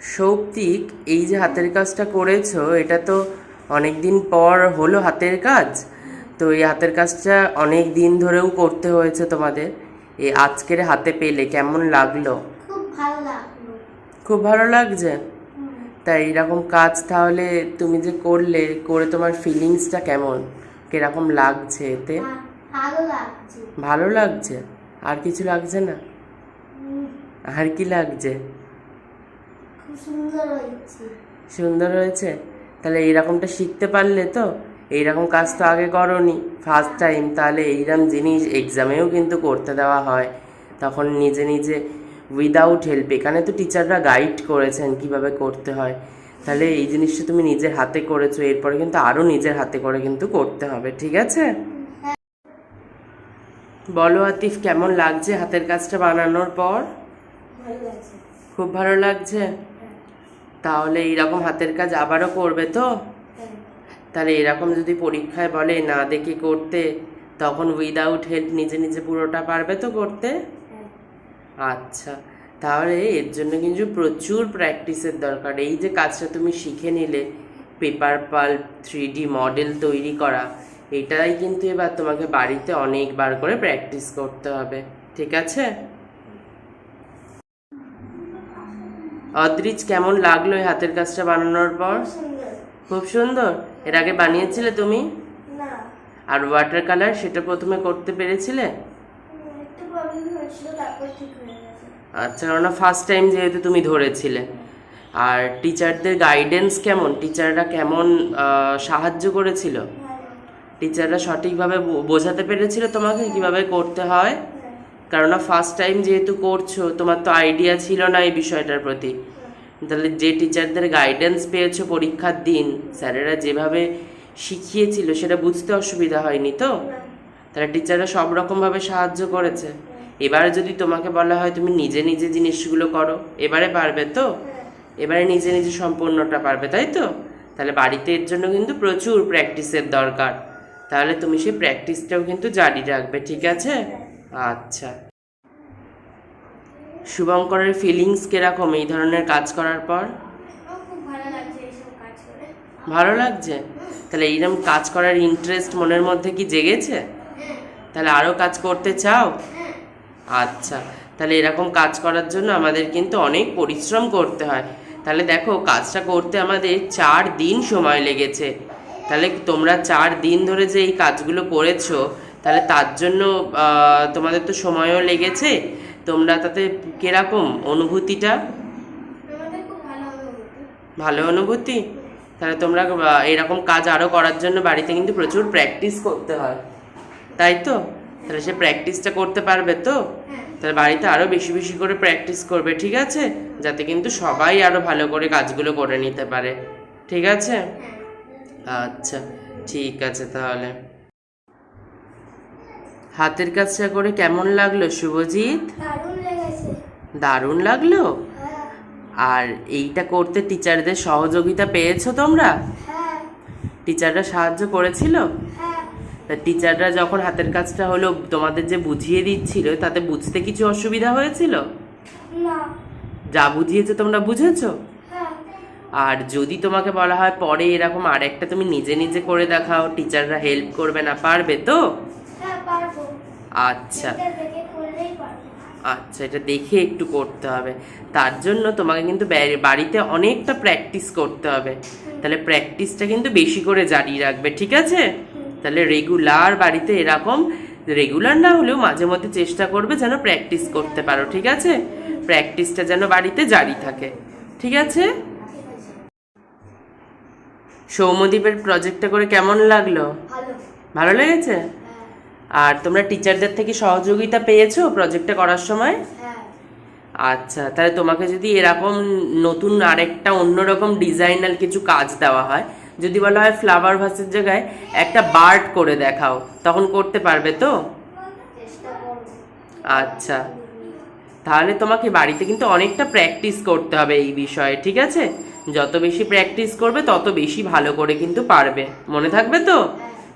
সৌপ্তিক এই যে হাতের কাজটা করেছ এটা তো অনেক দিন পর হলো হাতের কাজ। তো এই হাতের কাজটা অনেক দিন ধরেও করতে হয়েছে তোমাদের। এই আজকের হাতে পেলে কেমন লাগল? খুব ভালো লাগছে? তাই এরকম কাজ তাহলে তুমি যে করলে করে তোমার ফিলিংসটা কেমন? কীরকম লাগছে এতে? ভালো লাগছে। আর কিছু লাগছে না? আর কি লাগছে? সুন্দর হয়েছে। সুন্দর হয়েছে? তাহলে এইরকমটা শিখতে পারলে তো এইরকম কাজ তো আগে করনি ফার্স্ট টাইম তাহলে এইরকম জিনিস এক্সামেও কিন্তু করতে দেওয়া হয়। তখন নিজে নিজে উইদাউট হেল্প এখানে তো টিচাররা গাইড করেছেন কীভাবে করতে হয়। তাহলে এই জিনিসটা তুমি নিজের হাতে করেছ এরপরে কিন্তু আরও নিজের হাতে করে কিন্তু করতে হবে ঠিক আছে? বলো আতিফ কেমন লাগছে হাতের কাজটা বানানোর পর? খুব ভালো লাগছে? তাহলে এইরকম হাতের কাজ আবারও করবে তো? তাহলে এরকম যদি পরীক্ষায় বলে না দেখে করতে, তখন উইদাউট হেল্প নিজে নিজে পুরোটা পারবে তো করতে? আচ্ছা তাহলে এর জন্য কিন্তু প্রচুর প্র্যাকটিসের দরকার। এই যে কাজটা তুমি শিখে নিলে paper pulp three D model তৈরি করা, এটাই কিন্তু এবার তোমাকে বাড়িতে অনেকবার করে প্র্যাকটিস করতে হবে। ঠিক আছে? অদ্রিজ কেমন লাগল এই হাতের কাজটা বানানোর পর? খুব সুন্দর। এর আগে বানিয়েছিলে তুমি? আর ওয়াটার কালার সেটা প্রথমে করতে পেরেছিলে? আচ্ছা কেননা ফার্স্ট টাইম যেহেতু তুমি ধরেছিলে। আর টিচারদের গাইডেন্স কেমন? টিচাররা কেমন সাহায্য করেছিল? টিচাররা সঠিকভাবে বোঝাতে পেরেছিল তোমাকে কীভাবে করতে হ্যাঁ, কেননা ফার্স্ট টাইম যেহেতু করছ, তোমার তো আইডিয়া ছিল না এই বিষয়টার প্রতি। তাহলে যে টিচারদের গাইডেন্স পেয়েছ পরীক্ষার দিন, স্যারেরা যেভাবে শিখিয়েছিল সেটা বুঝতে অসুবিধা হয়নি তো? তাহলে টিচাররা সব রকমভাবে সাহায্য করেছে। এবারে যদি তোমাকে বলা হয় তুমি নিজে নিজে জিনিসগুলো করো, এবারে পারবে তো? এবারে নিজে নিজে সম্পূর্ণটা পারবে, তাই তো? তাহলে বাড়িতে এর জন্য কিন্তু প্রচুর প্র্যাকটিসের দরকার। তাহলে তুমি সেই প্র্যাকটিসটাও কিন্তু জারি রাখবে, ঠিক আছে? আচ্ছা। শুভঙ্করের ফিলিংস কীরকম এই ধরনের কাজ করার পর? ভালো লাগছে তাহলে এইরকম কাজ করার ইন্টারেস্ট মনের মধ্যে কি জেগেছে? হ্যাঁ, তাহলে আরও কাজ করতে চাও? হ্যাঁ, আচ্ছা তাহলে এরকম কাজ করার জন্য আমাদের কিন্তু অনেক পরিশ্রম করতে হয়। তাহলে দেখো কাজটা করতে আমাদের চার দিন সময় লেগেছে। তাহলে তোমরা চার দিন ধরে যে এই কাজগুলো করেছ তাহলে তার জন্য তোমাদের তো সময়ও লেগেছে। তোমরা তাতে কীরকম অনুভূতিটা? ভালো অনুভূতি। তাহলে তোমরা এরকম কাজ আরও করার জন্য বাড়িতে কিন্তু প্রচুর প্র্যাকটিস করতে হয়। তাই তো? তাহলে সে প্র্যাকটিসটা করতে পারবে তো? হ্যাঁ। তাহলে বাড়িতে আরও বেশি বেশি করে প্র্যাকটিস করবে ঠিক আছে? যাতে কিন্তু সবাই আরও ভালো করে কাজগুলো করে নিতে পারে। ঠিক আছে? হ্যাঁ। আচ্ছা ঠিক আছে তাহলে। হাতের কাজটা করে কেমন লাগল শুভজিৎ? দারুণ লাগল। আর এইটা করতে টিচারদের সহযোগিতা পেয়েছ তোমরা? টিচাররা সাহায্য করেছিল? তা টিচাররা যখন হাতের কাজটা হলো তোমাদের যে বুঝিয়ে দিচ্ছিল তাতে বুঝতে কিছু অসুবিধা হয়েছিল? যা বুঝিয়েছে তোমরা বুঝেছ? হ্যাঁ। আর যদি তোমাকে বলা হয় পরে এরকম আর একটা তুমি নিজে নিজে করে দেখাও টিচাররা হেল্প করবে না পারবে তো? হ্যাঁ আচ্ছা। আচ্ছা এটা দেখে একটু করতে হবে। তার জন্য তোমাকে কিন্তু বাড়িতে অনেকটা প্র্যাকটিস করতে হবে। তাহলে প্র্যাকটিসটা কিন্তু বেশি করে জারি রাখবে ঠিক আছে? তাহলে রেগুলার বাড়িতে এরকম রেগুলার না হলেও মাঝে মধ্যে চেষ্টা করবে যেন প্র্যাকটিস করতে পারো ঠিক আছে? প্র্যাকটিসটা যেন বাড়িতে জারি থাকে ঠিক আছে? সৌমদ্বীপের প্রজেক্টটা করে কেমন লাগল? ভালো। ভালো লেগেছে? আর তোমরা টিচারদের থেকে সহযোগিতা পেয়েছ প্রজেক্টটা করার সময়? হ্যাঁ। আচ্ছা তাহলে তোমাকে যদি এরকম নতুন আরেকটা অন্যরকম ডিজাইনাল কিছু কাজ দেওয়া হয় যদি বলা হয় ফ্লাওয়ার ভাসের জায়গায় একটা বার্ড করে দেখাও তখন করতে পারবে তো? আচ্ছা তাহলে তোমাকে বাড়িতে কিন্তু অনেকটা প্র্যাকটিস করতে হবে এই বিষয়ে ঠিক আছে? যত বেশি প্র্যাকটিস করবে তত বেশি ভালো করে কিন্তু পারবে মনে থাকবে তো?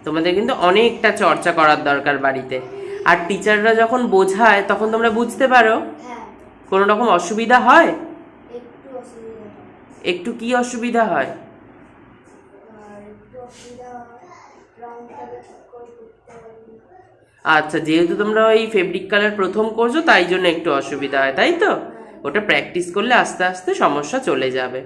তোমাদের কিন্তু অনেকটা চর্চা করার দরকার বাড়িতে। আর টিচাররা যখন বোঝায় তখন তোমরা বুঝতে পারো। হ্যাঁ। কোনো রকম অসুবিধা হয়? একটু কি অসুবিধা হয়? হয় আচ্ছা যেহেতু তোমরা ওই ফেব্রিক কালার প্রথম করছ তাই জন্য একটু অসুবিধা হয় তাই তো? ওটা প্র্যাকটিস করলে আস্তে আস্তে সমস্যা চলে যাবে।